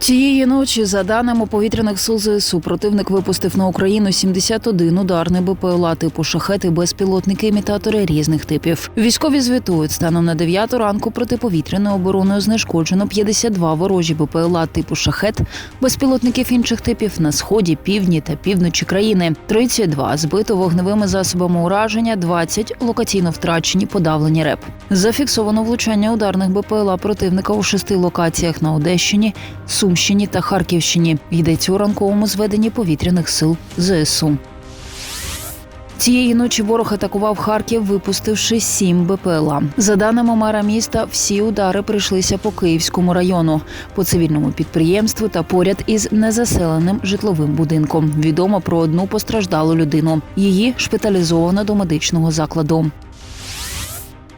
Цієї ночі, за даними повітряних сил ЗСУ, противник випустив на Україну 71 ударний БПЛА типу шахети, безпілотники, імітатори різних типів. Військові звітують станом на 9 ранку протиповітряною обороною знешкоджено 52 ворожі БПЛА типу шахет, безпілотників інших типів на сході, півдні та півночі країни. 32 збито вогневими засобами ураження, 20 локаційно втрачені, подавлені РЕП. Зафіксовано влучання ударних БПЛА противника у шести локаціях на Одещині, Сумщині та Харківщині. Йдеться у ранковому зведенні повітряних сил ЗСУ. Цієї ночі ворог атакував Харків, випустивши сім БПЛА. За даними мера міста, всі удари прийшлися по Київському району, по цивільному підприємству та поряд із незаселеним житловим будинком. Відомо про одну постраждалу людину. Її шпиталізовано до медичного закладу.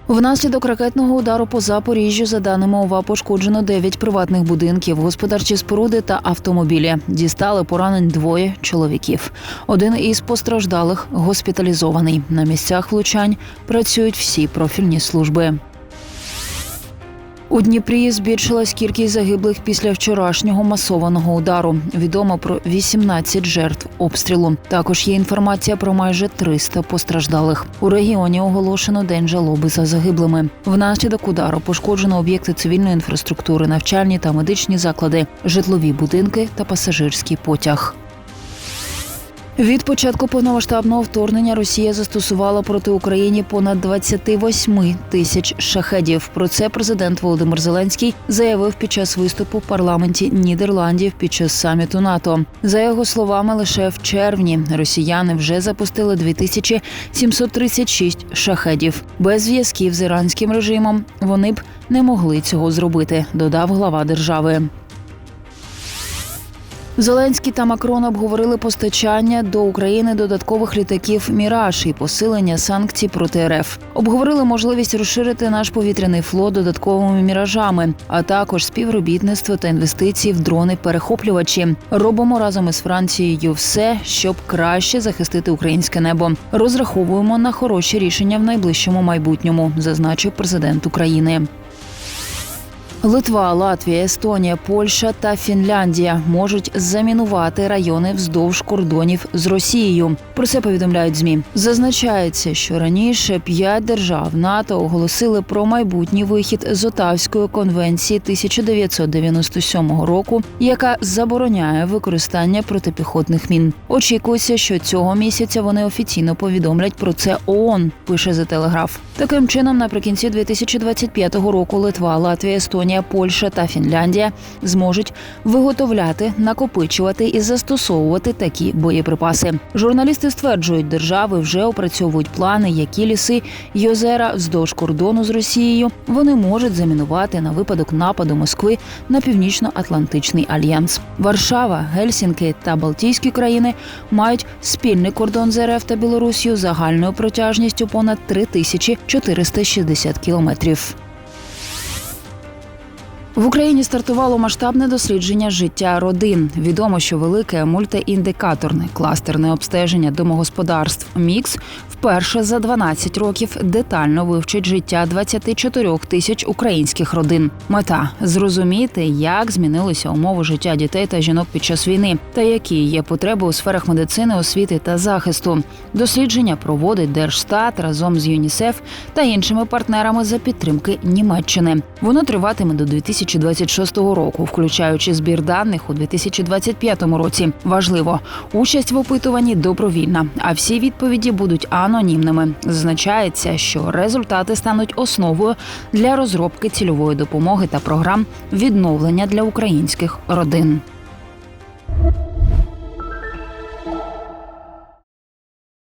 Внаслідок ракетного удару по Запоріжжю, за даними ОВА, пошкоджено 9 приватних будинків, господарчі споруди та автомобілі. Дістали поранень двоє чоловіків. Один із постраждалих госпіталізований. На місцях влучань працюють всі профільні служби. У Дніпрі збільшилась кількість загиблих після вчорашнього масованого удару. Відомо про 18 жертв обстрілу. Також є інформація про майже 300 постраждалих. У регіоні оголошено день жалоби за загиблими. Внаслідок удару пошкоджено об'єкти цивільної інфраструктури, навчальні та медичні заклади, житлові будинки та пасажирський потяг. Від початку повномасштабного вторгнення Росія застосувала проти України понад 28 тисяч шахедів. Про це президент Володимир Зеленський заявив під час виступу в парламенті Нідерландів під час саміту НАТО. За його словами, лише в червні росіяни вже запустили 2736 шахедів. Без зв'язків з іранським режимом вони б не могли цього зробити, додав глава держави. Зеленський та Макрон обговорили постачання до України додаткових літаків Міраж і посилення санкцій проти РФ. Обговорили можливість розширити наш повітряний флот додатковими міражами, а також співробітництво та інвестиції в дрони-перехоплювачі. Робимо разом із Францією все, щоб краще захистити українське небо. Розраховуємо на хороші рішення в найближчому майбутньому, зазначив президент України. Литва, Латвія, Естонія, Польща та Фінляндія можуть замінувати райони вздовж кордонів з Росією. Про це повідомляють змі. Зазначається, що раніше п'ять держав НАТО оголосили про майбутній вихід з Отавської конвенції 1997 року, яка забороняє використання протипіхотних мін. Очікується, що цього місяця вони офіційно повідомлять про це ООН, Пише за телеграф. Таким чином, наприкінці 2025 року Литва, Латвія, Естонія, Польща та Фінляндія зможуть виготовляти, накопичувати і застосовувати такі боєприпаси. Журналісти стверджують, держави вже опрацьовують плани, які ліси й озера вздовж кордону з Росією вони можуть замінувати на випадок нападу Москви на північно-атлантичний альянс. Варшава, Гельсінки та Балтійські країни мають спільний кордон з РФ та Білорусію загальною протяжністю понад 3460 кілометрів. В Україні стартувало масштабне дослідження життя родин. Відомо, що велике мультиіндикаторне кластерне обстеження домогосподарств Мікс вперше за 12 років детально вивчить життя 24 тисяч українських родин. Мета зрозуміти, як змінилися умови життя дітей та жінок під час війни, та які є потреби у сферах медицини, освіти та захисту. Дослідження проводить Держстат разом з ЮНІСЕФ та іншими партнерами за підтримки Німеччини. Воно триватиме до 2026 року, включаючи збір даних у 2025 році. Важливо, участь в опитуванні добровільна, а всі відповіді будуть анонімними. Зазначається, що результати стануть основою для розробки цільової допомоги та програм відновлення для українських родин.